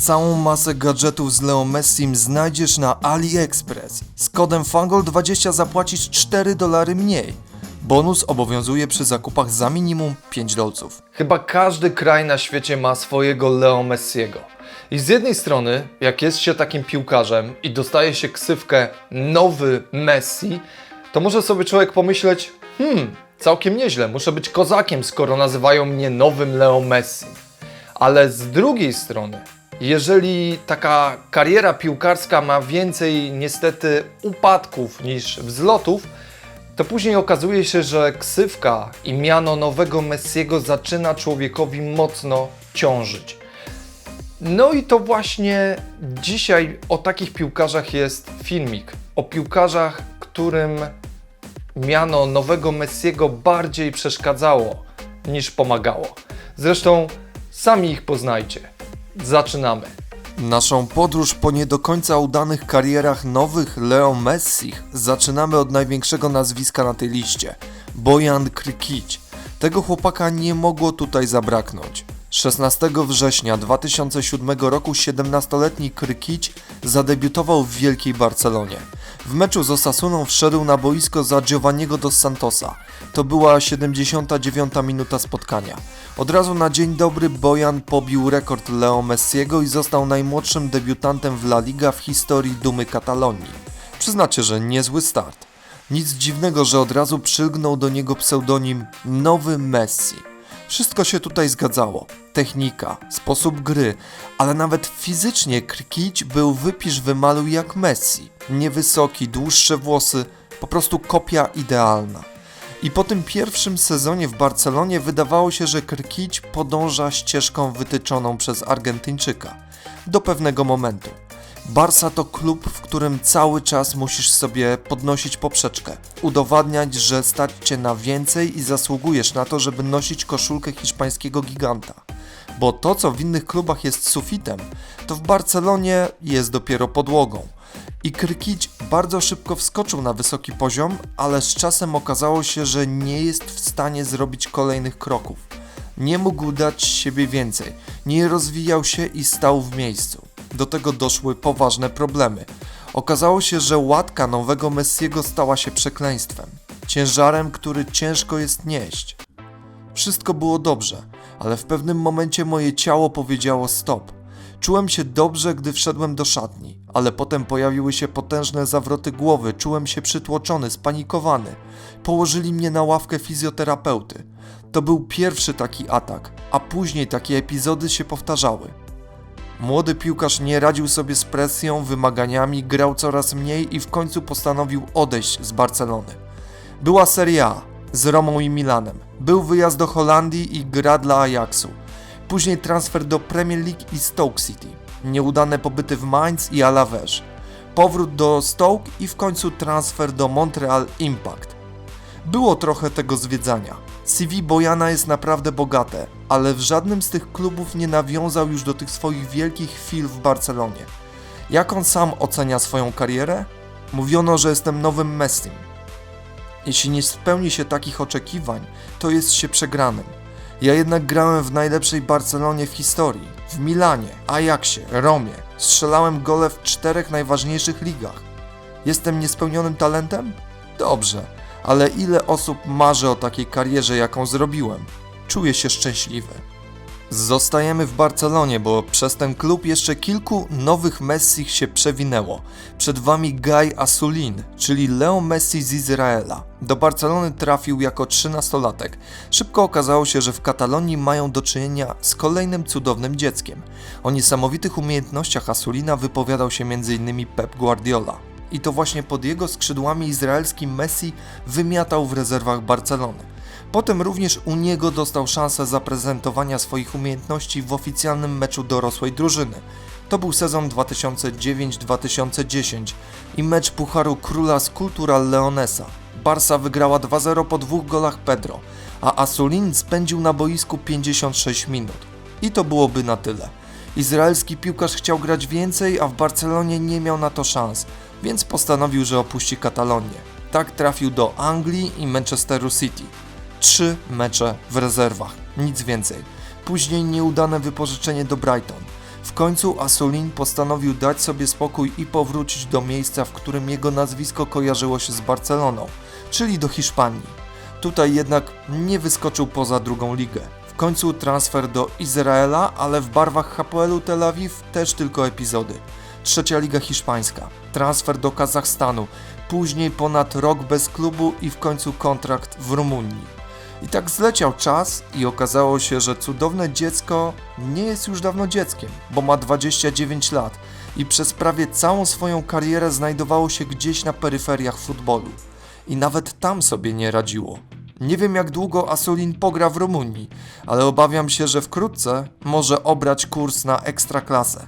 Całą masę gadżetów z Leo Messim znajdziesz na AliExpress. Z kodem FANGOL20 zapłacisz 4 dolary mniej. Bonus obowiązuje przy zakupach za minimum 5 dolców. Chyba każdy kraj na świecie ma swojego Leo Messiego. I z jednej strony, jak jest się takim piłkarzem i dostaje się ksywkę nowy Messi, to może sobie człowiek pomyśleć, hmm, całkiem nieźle, muszę być kozakiem, skoro nazywają mnie nowym Leo Messi. Ale z drugiej strony, jeżeli taka kariera piłkarska ma więcej niestety upadków niż wzlotów, to później okazuje się, że ksywka i miano nowego Messiego zaczyna człowiekowi mocno ciążyć. No i to właśnie dzisiaj o takich piłkarzach jest filmik. O piłkarzach, którym miano nowego Messiego bardziej przeszkadzało niż pomagało. Zresztą sami ich poznajcie. Zaczynamy. Naszą podróż po nie do końca udanych karierach nowych Leo Messich zaczynamy od największego nazwiska na tej liście Bojan Krykić. Tego chłopaka nie mogło tutaj zabraknąć. 16 września 2007 roku 17-letni Krykić zadebiutował w Wielkiej Barcelonie. W meczu z Osasuną wszedł na boisko za Giovanniego dos Santosa. To była 79 minuta spotkania. Od razu na dzień dobry Bojan pobił rekord Leo Messiego i został najmłodszym debiutantem w La Liga w historii dumy Katalonii. Przyznacie, że niezły start. Nic dziwnego, że od razu przylgnął do niego pseudonim Nowy Messi. Wszystko się tutaj zgadzało. Technika, sposób gry, ale nawet fizycznie Krkić był wypisz wymaluj jak Messi. Niewysoki, dłuższe włosy, po prostu kopia idealna. I po tym pierwszym sezonie w Barcelonie wydawało się, że Krkić podąża ścieżką wytyczoną przez Argentyńczyka. Do pewnego momentu. Barsa to klub, w którym cały czas musisz sobie podnosić poprzeczkę, udowadniać, że stać cię na więcej i zasługujesz na to, żeby nosić koszulkę hiszpańskiego giganta. Bo to, co w innych klubach jest sufitem, to w Barcelonie jest dopiero podłogą. I Krykić bardzo szybko wskoczył na wysoki poziom, ale z czasem okazało się, że nie jest w stanie zrobić kolejnych kroków. Nie mógł dać siebie więcej, nie rozwijał się i stał w miejscu. Do tego doszły poważne problemy. Okazało się, że łatka nowego Messiego stała się przekleństwem, ciężarem, który ciężko jest nieść. Wszystko było dobrze, ale w pewnym momencie moje ciało powiedziało stop. Czułem się dobrze, gdy wszedłem do szatni, ale potem pojawiły się potężne zawroty głowy, czułem się przytłoczony, spanikowany. Położyli mnie na ławkę fizjoterapeuty. To był pierwszy taki atak, a później takie epizody się powtarzały. Młody piłkarz nie radził sobie z presją, wymaganiami, grał coraz mniej i w końcu postanowił odejść z Barcelony. Była Serie A z Romą i Milanem. Był wyjazd do Holandii i gra dla Ajaxu. Później transfer do Premier League i Stoke City. Nieudane pobyty w Mainz i Alavés. Powrót do Stoke i w końcu transfer do Montreal Impact. Było trochę tego zwiedzania. CV Bojana jest naprawdę bogate, ale w żadnym z tych klubów nie nawiązał już do tych swoich wielkich chwil w Barcelonie. Jak on sam ocenia swoją karierę? Mówiono, że jestem nowym Messim. Jeśli nie spełni się takich oczekiwań, to jest się przegranym. Ja jednak grałem w najlepszej Barcelonie w historii. W Milanie, Ajaxie, Romie. Strzelałem gole w czterech najważniejszych ligach. Jestem niespełnionym talentem? Dobrze, ale ile osób marzy o takiej karierze, jaką zrobiłem? Czuję się szczęśliwy. Zostajemy w Barcelonie, bo przez ten klub jeszcze kilku nowych Messich się przewinęło. Przed wami Guy Asulin, czyli Leo Messi z Izraela. Do Barcelony trafił jako 13-latek. Szybko okazało się, że w Katalonii mają do czynienia z kolejnym cudownym dzieckiem. O niesamowitych umiejętnościach Asulina wypowiadał się m.in. Pep Guardiola. I to właśnie pod jego skrzydłami izraelski Messi wymiatał w rezerwach Barcelony. Potem również u niego dostał szansę zaprezentowania swoich umiejętności w oficjalnym meczu dorosłej drużyny. To był sezon 2009-2010 i mecz Pucharu Króla z Cultural Leonesa. Barsa wygrała 2-0 po dwóch golach Pedro, a Asulin spędził na boisku 56 minut. I to byłoby na tyle. Izraelski piłkarz chciał grać więcej, a w Barcelonie nie miał na to szans, więc postanowił, że opuści Katalonię. Tak trafił do Anglii i Manchesteru City. Trzy mecze w rezerwach, nic więcej. Później nieudane wypożyczenie do Brighton. W końcu Asolin postanowił dać sobie spokój i powrócić do miejsca, w którym jego nazwisko kojarzyło się z Barceloną, czyli do Hiszpanii. Tutaj jednak nie wyskoczył poza drugą ligę. W końcu transfer do Izraela, ale w barwach Hapoelu Tel Awiw też tylko epizody. Trzecia liga hiszpańska, transfer do Kazachstanu, później ponad rok bez klubu i w końcu kontrakt w Rumunii. I tak zleciał czas i okazało się, że cudowne dziecko nie jest już dawno dzieckiem, bo ma 29 lat i przez prawie całą swoją karierę znajdowało się gdzieś na peryferiach futbolu. I nawet tam sobie nie radziło. Nie wiem jak długo Asulin pogra w Rumunii, ale obawiam się, że wkrótce może obrać kurs na ekstraklasę.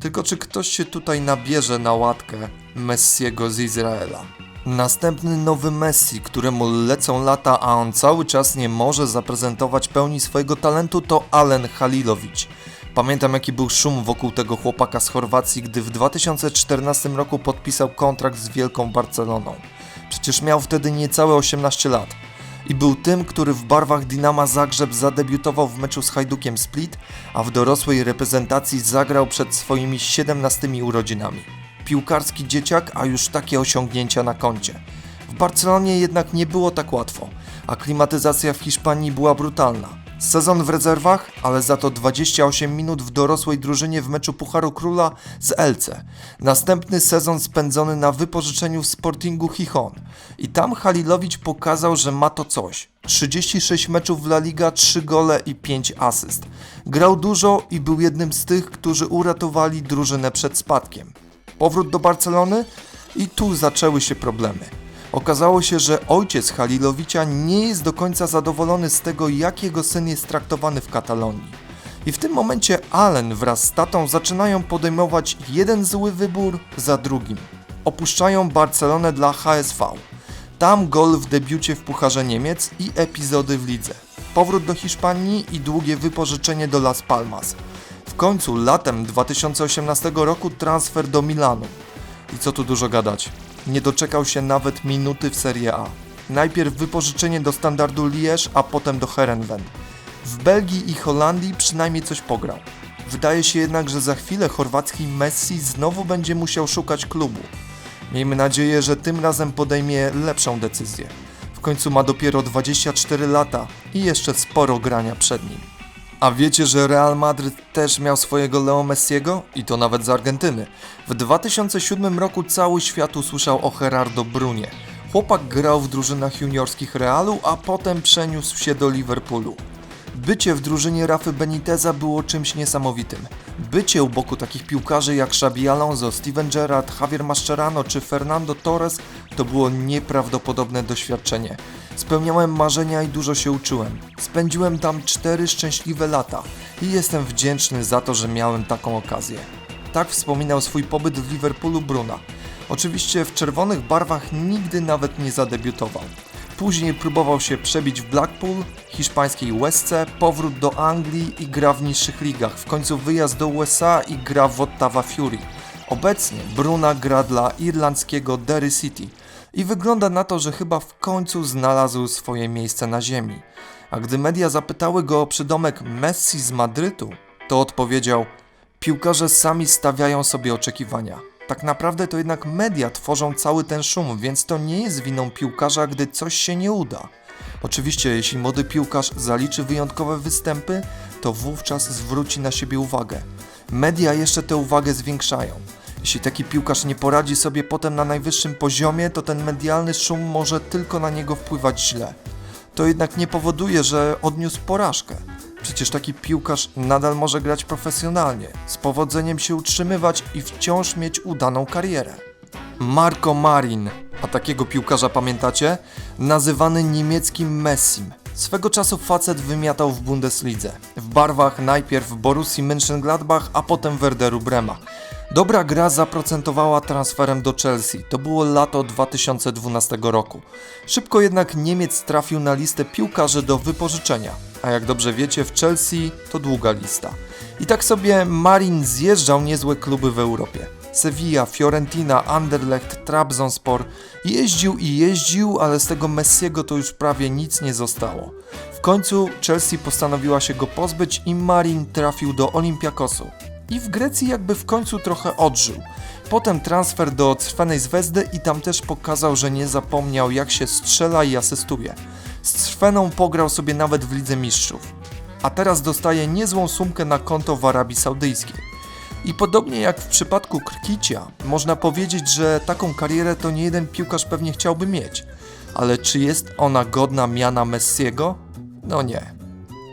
Tylko czy ktoś się tutaj nabierze na łatkę Messiego z Izraela? Następny nowy Messi, któremu lecą lata, a on cały czas nie może zaprezentować pełni swojego talentu, to Alen Halilowicz. Pamiętam jaki był szum wokół tego chłopaka z Chorwacji, gdy w 2014 roku podpisał kontrakt z Wielką Barceloną. Przecież miał wtedy niecałe 18 lat. I był tym, który w barwach Dinama Zagrzeb zadebiutował w meczu z Hajdukiem Split, a w dorosłej reprezentacji zagrał przed swoimi 17 urodzinami. Piłkarski dzieciak, a już takie osiągnięcia na koncie. W Barcelonie jednak nie było tak łatwo, a klimatyzacja w Hiszpanii była brutalna. Sezon w rezerwach, ale za to 28 minut w dorosłej drużynie w meczu Pucharu Króla z Elce. Następny sezon spędzony na wypożyczeniu w Sportingu Chichon. I tam Halilowicz pokazał, że ma to coś. 36 meczów w La Liga, 3 gole i 5 asyst. Grał dużo i był jednym z tych, którzy uratowali drużynę przed spadkiem. Powrót do Barcelony i tu zaczęły się problemy. Okazało się, że ojciec Halilowicza nie jest do końca zadowolony z tego, jak jego syn jest traktowany w Katalonii. I w tym momencie Allen wraz z tatą zaczynają podejmować jeden zły wybór za drugim. Opuszczają Barcelonę dla HSV. Tam gol w debiucie w Pucharze Niemiec i epizody w lidze. Powrót do Hiszpanii i długie wypożyczenie do Las Palmas. W końcu latem 2018 roku transfer do Milanu. I co tu dużo gadać, nie doczekał się nawet minuty w Serie A. Najpierw wypożyczenie do standardu Liège, a potem do Herenveen. W Belgii i Holandii przynajmniej coś pograł. Wydaje się jednak, że za chwilę chorwacki Messi znowu będzie musiał szukać klubu. Miejmy nadzieję, że tym razem podejmie lepszą decyzję. W końcu ma dopiero 24 lata i jeszcze sporo grania przed nim. A wiecie, że Real Madryt też miał swojego Leo Messiego? I to nawet z Argentyny. W 2007 roku cały świat usłyszał o Gerardo Brunie. Chłopak grał w drużynach juniorskich Realu, a potem przeniósł się do Liverpoolu. Bycie w drużynie Rafy Beniteza było czymś niesamowitym. Bycie u boku takich piłkarzy jak Xabi Alonso, Steven Gerrard, Javier Mascherano czy Fernando Torres to było nieprawdopodobne doświadczenie. Spełniałem marzenia i dużo się uczyłem. Spędziłem tam cztery szczęśliwe lata i jestem wdzięczny za to, że miałem taką okazję. Tak wspominał swój pobyt w Liverpoolu Bruna. Oczywiście w czerwonych barwach nigdy nawet nie zadebiutował. Później próbował się przebić w Blackpool, hiszpańskiej Westce, powrót do Anglii i gra w niższych ligach. W końcu wyjazd do USA i gra w Ottawa Fury. Obecnie Bruna gra dla irlandzkiego Derry City i wygląda na to, że chyba w końcu znalazł swoje miejsce na ziemi. A gdy media zapytały go o przydomek Messi z Madrytu, to odpowiedział: Piłkarze sami stawiają sobie oczekiwania. Tak naprawdę to jednak media tworzą cały ten szum, więc to nie jest winą piłkarza, gdy coś się nie uda. Oczywiście, jeśli młody piłkarz zaliczy wyjątkowe występy, to wówczas zwróci na siebie uwagę. Media jeszcze tę uwagę zwiększają. Jeśli taki piłkarz nie poradzi sobie potem na najwyższym poziomie, to ten medialny szum może tylko na niego wpływać źle. To jednak nie powoduje, że odniósł porażkę. Przecież taki piłkarz nadal może grać profesjonalnie, z powodzeniem się utrzymywać i wciąż mieć udaną karierę. Marco Marin, a takiego piłkarza pamiętacie? Nazywany niemieckim Messim. Swego czasu facet wymiatał w Bundeslidze. W barwach najpierw Borussii Mönchengladbach, a potem Werderu Brema. Dobra gra zaprocentowała transferem do Chelsea. To było lato 2012 roku. Szybko jednak Niemiec trafił na listę piłkarzy do wypożyczenia. A jak dobrze wiecie, w Chelsea to długa lista. I tak sobie Marin zjeżdżał niezłe kluby w Europie. Sevilla, Fiorentina, Anderlecht, Trabzonspor. Jeździł i jeździł, ale z tego Messiego to już prawie nic nie zostało. W końcu Chelsea postanowiła się go pozbyć i Marin trafił do Olympiakosu. I w Grecji jakby w końcu trochę odżył. Potem transfer do Crwenej Zvezdy i tam też pokazał, że nie zapomniał jak się strzela i asystuje. Z Crweną pograł sobie nawet w Lidze Mistrzów. A teraz dostaje niezłą sumkę na konto w Arabii Saudyjskiej. I podobnie jak w przypadku Krkicia, można powiedzieć, że taką karierę to nie jeden piłkarz pewnie chciałby mieć. Ale czy jest ona godna miana Messiego? No nie.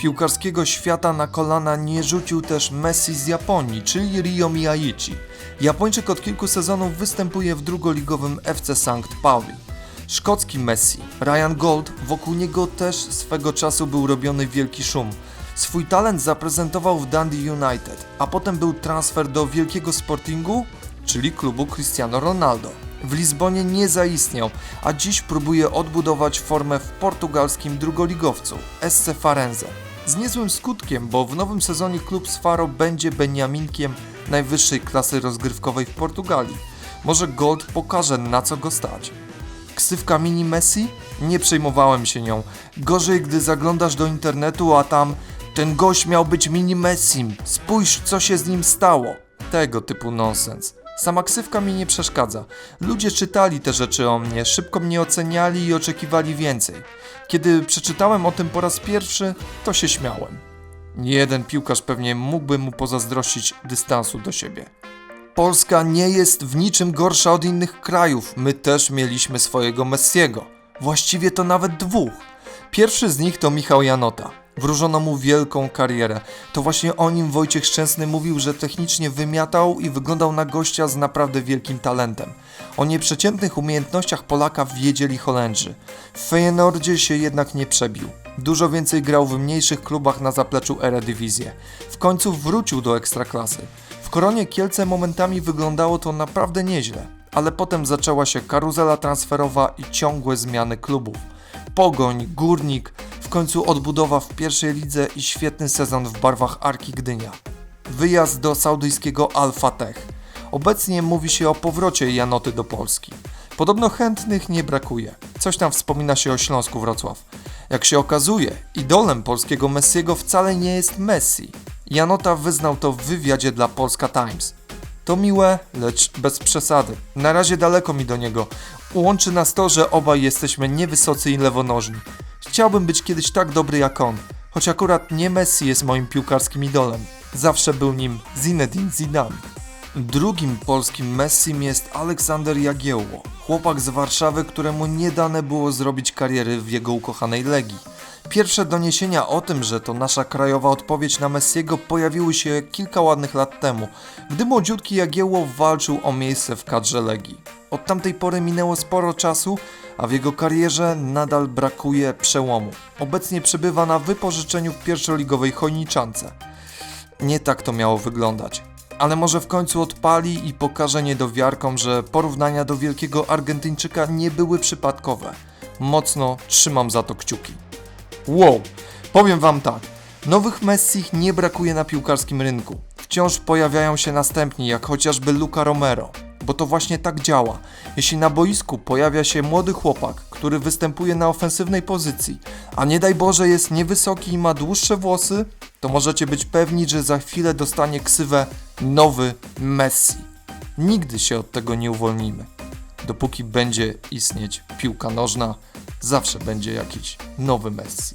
Piłkarskiego świata na kolana nie rzucił też Messi z Japonii, czyli Rio Miyaichi. Japończyk od kilku sezonów występuje w drugoligowym FC St. Pauli. Szkocki Messi, Ryan Gold, wokół niego też swego czasu był robiony wielki szum. Swój talent zaprezentował w Dundee United, a potem był transfer do wielkiego Sportingu, czyli klubu Cristiano Ronaldo. W Lizbonie nie zaistniał, a dziś próbuje odbudować formę w portugalskim drugoligowcu SC Farenze. Z niezłym skutkiem, bo w nowym sezonie klub z Faro będzie Beniaminkiem najwyższej klasy rozgrywkowej w Portugalii. Może Gold pokaże na co go stać. Ksywka mini Messi? Nie przejmowałem się nią. Gorzej, gdy zaglądasz do internetu, a tam ten gość miał być mini Messim. Spójrz, co się z nim stało. Tego typu nonsens. Sama ksywka mi nie przeszkadza. Ludzie czytali te rzeczy o mnie, szybko mnie oceniali i oczekiwali więcej. Kiedy przeczytałem o tym po raz pierwszy, to się śmiałem. Jeden piłkarz pewnie mógłby mu pozazdrościć dystansu do siebie. Polska nie jest w niczym gorsza od innych krajów. My też mieliśmy swojego Messiego. Właściwie to nawet dwóch. Pierwszy z nich to Michał Janota. Wróżono mu wielką karierę. To właśnie o nim Wojciech Szczęsny mówił, że technicznie wymiatał i wyglądał na gościa z naprawdę wielkim talentem. O nieprzeciętnych umiejętnościach Polaka wiedzieli Holendrzy. W Feyenoordzie się jednak nie przebił. Dużo więcej grał w mniejszych klubach na zapleczu Eredivisie. W końcu wrócił do ekstraklasy. W Koronie Kielce momentami wyglądało to naprawdę nieźle, ale potem zaczęła się karuzela transferowa i ciągłe zmiany klubów. Pogoń, Górnik, końcu odbudowa w pierwszej lidze i świetny sezon w barwach Arki Gdynia. Wyjazd do saudyjskiego Alfa Tech. Obecnie mówi się o powrocie Janoty do Polski. Podobno chętnych nie brakuje. Coś tam wspomina się o Śląsku Wrocław. Jak się okazuje, idolem polskiego Messiego wcale nie jest Messi. Janota wyznał to w wywiadzie dla Polska Times. To miłe, lecz bez przesady. Na razie daleko mi do niego. Łączy nas to, że obaj jesteśmy niewysocy i lewonożni. Chciałbym być kiedyś tak dobry jak on, choć akurat nie Messi jest moim piłkarskim idolem. Zawsze był nim Zinedine Zidane. Drugim polskim Messim jest Aleksander Jagiełło, chłopak z Warszawy, któremu nie dane było zrobić kariery w jego ukochanej Legii. Pierwsze doniesienia o tym, że to nasza krajowa odpowiedź na Messiego pojawiły się kilka ładnych lat temu, gdy młodziutki Jagiełło walczył o miejsce w kadrze Legii. Od tamtej pory minęło sporo czasu, a w jego karierze nadal brakuje przełomu. Obecnie przebywa na wypożyczeniu w pierwszoligowej Chojniczance. Nie tak to miało wyglądać. Ale może w końcu odpali i pokaże niedowiarkom, że porównania do wielkiego Argentyńczyka nie były przypadkowe. Mocno trzymam za to kciuki. Wow, powiem wam tak. Nowych Messich nie brakuje na piłkarskim rynku. Wciąż pojawiają się następni, jak chociażby Luca Romero. Bo to właśnie tak działa. Jeśli na boisku pojawia się młody chłopak, który występuje na ofensywnej pozycji, a nie daj Boże jest niewysoki i ma dłuższe włosy, to możecie być pewni, że za chwilę dostanie ksywę nowy Messi. Nigdy się od tego nie uwolnimy. Dopóki będzie istnieć piłka nożna, zawsze będzie jakiś nowy Messi.